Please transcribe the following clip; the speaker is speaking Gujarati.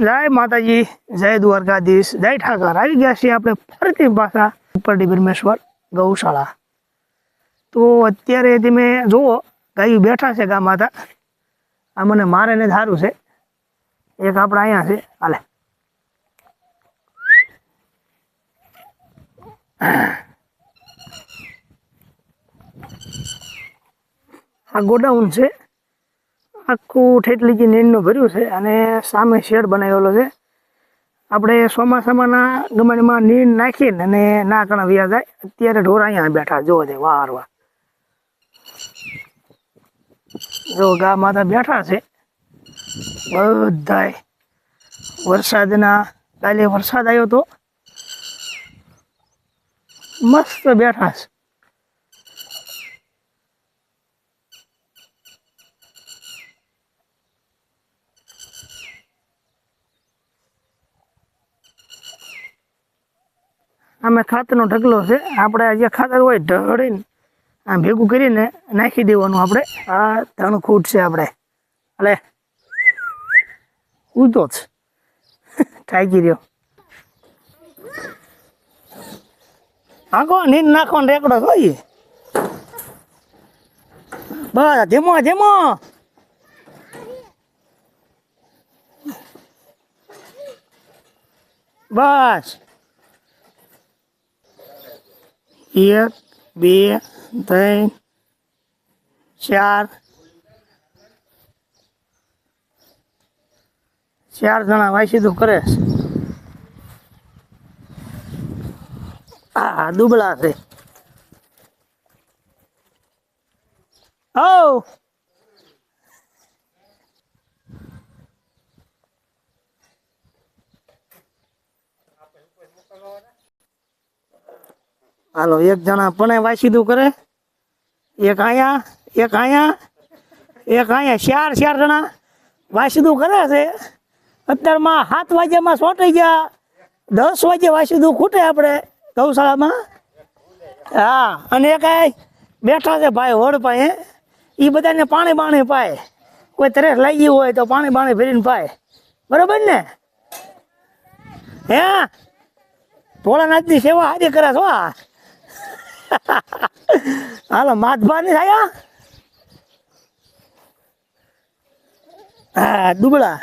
જય માતાજી, જય દ્વારકાધીશ, જય ઠાકર. આવી ગયા છીએ આપણે ફરીથી પાછા ઉપરડી બ્રહ્મેશ્વર ગૌશાળા. તો અત્યારે તમે જુઓ, ગાયું બેઠા છે ગા માતા. આ મને મારે ને સારું છે. એક આપણે અહીંયા છે. હાલે. આ ગોડાઉન છે. આખું ઠેટલીજી નીરનું ભર્યું છે અને સામે શેડ બનાવેલો છે. આપણે ચોમાસામાંના ગમણીમાં નીર નાખીને અને ના કણા વ્યા જાય. અત્યારે ઢોર અહીંયા બેઠા, જોવો છે વાર વાર જો ગા માતા બેઠા છે. બધાય વરસાદના, કાલે વરસાદ આવ્યો તો મસ્ત બેઠા છે. આમે ખાતરનો ઢગલો છે. આપણે જે ખાતર હોય ઢળીને આમ ભેગું કરીને નાખી દેવાનું આપણે. આ ત્રણ ખૂટ છે આપણે. એટલે ઉતો જ. થાકી રહ્યો. આખો નીંદ નાખવાનો રેકડો હોય. બસ ધીમો ધીમો બસ. એક બે ત્રણ ચાર. ચાર જણા વાંચી સીધું કરે. હા દુબળા છે. ઓ હાલો, એક જણા પણ વાંચીદું કરે. એક અહીંયા એક અહીંયા એક અહીંયા ચાર ચાર જણા વાંચીદું કરે છે. અત્યારમાં સાત વાગ્યામાં સોંટાઈ ગયા. દસ વાગે વાંચીદું ખૂટે આપણે ગૌશાળામાં. હા, અને એક બેઠા છે ભાઈ વડ પાસે. એ બધાને પાણી બાણી પાય. કોઈ તરેસ લાગી હોય તો પાણી બાણી ભરીને પાય. બરોબર ને? હે? ભોળાનાથની સેવા હારી કરે છો આ? હાલો માધભા ની થયા હા દુબળા.